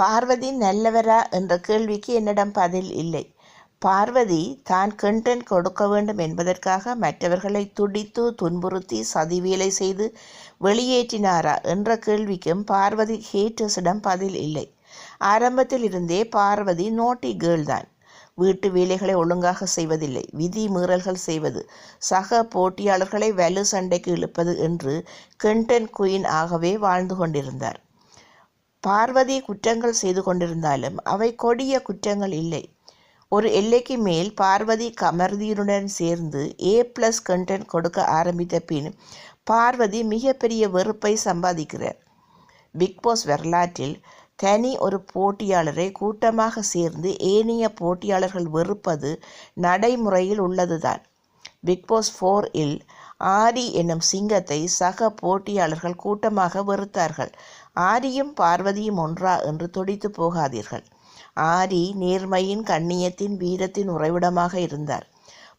பார்வதி நல்லவரா என்ற கேள்விக்கு என்னிடம் பதில் இல்லை. பார்வதி தான் கெண்டன் கொடுக்க வேண்டும் என்பதற்காக மற்றவர்களை துடித்து துன்புறுத்தி சதிவேலை செய்து வெளியேற்றினாரா என்ற கேள்விக்கும் பார்வதி ஹேட்டர்ஸிடம் பதில் இல்லை. ஆரம்பத்தில் இருந்தே பார்வதி நோட்டி கேர்ள் தான். வீட்டு வேலைகளை ஒழுங்காக செய்வதில்லை. விதி மீறல்கள் செய்வது சக போட்டியாளர்களை வலு சண்டைக்கு இழுப்பது என்று கெண்டன் குயின் ஆகவே வாழ்ந்து கொண்டிருந்தார். பார்வதி குற்றங்கள் செய்து கொண்டிருந்தாலும் அவை கொடிய குற்றங்கள் இல்லை. ஒரு எல்லைக்கு மேல் பார்வதி கமர்தீனுடன் சேர்ந்து ஏ பிளஸ் கண்டென்ட் கொடுக்க ஆரம்பித்த பின் பார்வதி மிகப்பெரிய வெறுப்பை சம்பாதிக்கிறார். பிக்பாஸ் வரலாற்றில் தனி ஒரு போட்டியாளரை கூட்டமாக சேர்ந்து ஏனைய போட்டியாளர்கள் வெறுப்பது நடைமுறையில் உள்ளதுதான். பிக்பாஸ் ஃபோர் இல் ஆரி என்னும் சிங்கத்தை சக போட்டியாளர்கள் கூட்டமாக வெறுத்தார்கள். ஆரியும் பார்வதியும் ஒன்றா என்று துடித்து போகாதீர்கள். ஆரி நேர்மையின் கண்ணியத்தின் வீரத்தின் உறைவிடமாக இருந்தார்.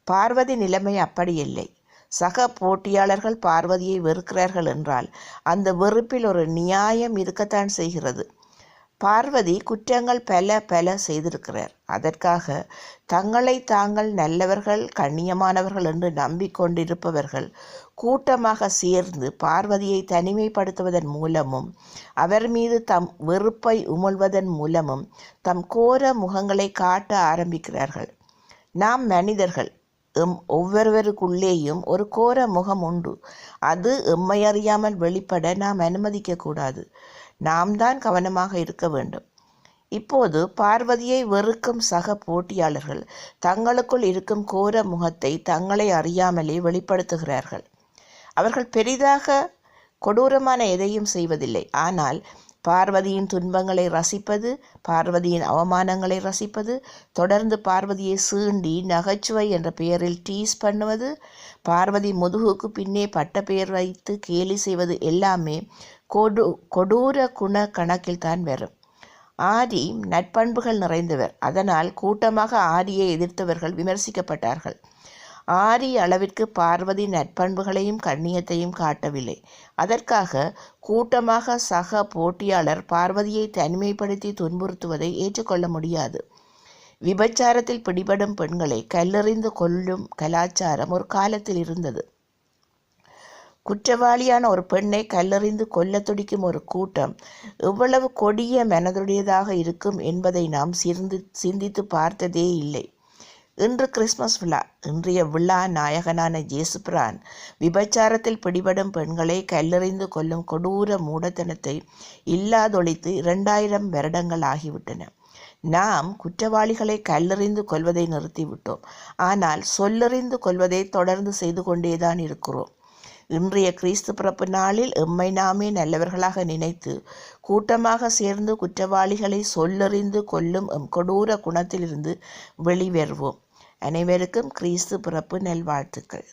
பார்வதி நிலைமை அப்படியில்லை சக போட்டியாளர்கள் பார்வதியை வெறுக்கிறார்கள் என்றால் அந்த வெறுப்பில் ஒரு நியாயம் இருக்கத்தான் செய்கிறது. பார்வதி குற்றங்கள் பல பல செய்திருக்கிறார். அதற்காக தங்களை தாங்கள் நல்லவர்கள் கண்ணியமானவர்கள் என்று நம்பிக்கொண்டிருப்பவர்கள் கூட்டமாக சேர்ந்து பார்வதியை தனிமைப்படுத்துவதன் மூலமும் அவர் மீது தம் வெறுப்பை உமிழ்வதன் மூலமும் தம் கோர முகங்களை காட்ட ஆரம்பிக்கிறார்கள். நாம் மனிதர்கள் எம் ஒவ்வொருவருக்குள்ளேயும் ஒரு கோர முகம் உண்டு. அது எம்மை அறியாமல் வெளிப்பட நாம் அனுமதிக்கக்கூடாது நாம் தான் கவனமாக இருக்க வேண்டும். இப்போது பார்வதியை வெறுக்கும் சக போட்டியாளர்கள் தங்களுக்குள் இருக்கும் கோர முகத்தை தங்களை அறியாமலே வெளிப்படுத்துகிறார்கள். அவர்கள் பெரிதாக கொடூரமான எதையும் செய்வதில்லை. ஆனால் பார்வதியின் துன்பங்களை ரசிப்பது பார்வதியின் அவமானங்களை ரசிப்பது தொடர்ந்து பார்வதியை சீண்டி நகைச்சுவை என்ற பெயரில் டீஸ் பண்ணுவது பார்வதி முதுகுக்கு பின்னே பட்ட பெயர் வைத்து கேலி செய்வது எல்லாமே கொடு கொடூர குண கணக்கில் தான் வரும். ஆரி நட்பண்புகள் நிறைந்தவர். அதனால் கூட்டமாக ஆரியை எதிர்த்தவர்கள் விமர்சிக்கப்பட்டார்கள். ஆரி அளவிற்கு பார்வதி நட்பண்புகளையும் கண்ணியத்தையும் காட்டவில்லை. அதற்காக கூட்டமாக சக போட்டியாளர் பார்வதியை தனிமைப்படுத்தி துன்புறுத்துவதை ஏற்றுக்கொள்ள முடியாது. விபச்சாரத்தில் பிடிபடும் பெண்களை கல்லெறிந்து கொல்லும் கலாச்சாரம் ஒரு காலத்தில் இருந்தது. குற்றவாளியான ஒரு பெண்ணை கல்லறிந்து கொல்ல துடிக்கும் ஒரு கூட்டம் எவ்வளவு கொடிய மனதுடையதாக இருக்கும் என்பதை நாம் சிந்தி சிந்தித்து பார்த்ததே இல்லை. இன்று கிறிஸ்மஸ் விழா. இன்றைய விழா நாயகனான ஜேசுபிரான் விபச்சாரத்தில் பிடிபடும் பெண்களை கல்லெறிந்து கொல்லும் கொடூர மூடத்தனத்தை இல்லாதொழித்து இரண்டாயிரம் வருடங்கள் ஆகிவிட்டன. நாம் குற்றவாளிகளை கல்லெறிந்து கொள்வதை நிறுத்திவிட்டோம். ஆனால் சொல்லறிந்து கொள்வதை தொடர்ந்து செய்து கொண்டேதான் இருக்கிறோம். இன்றைய கிறிஸ்து பிறப்பு நாளில் எம்மை நாமே நல்லவர்களாக நினைத்து கூட்டமாக சேர்ந்து குற்றவாளிகளை சொல்லறிந்து கொல்லும் எம் கொடூர குணத்திலிருந்து வெளிவருவோம் அனைவருக்கும் கிறிஸ்து பிறப்பு நல்வாழ்த்துக்கள்.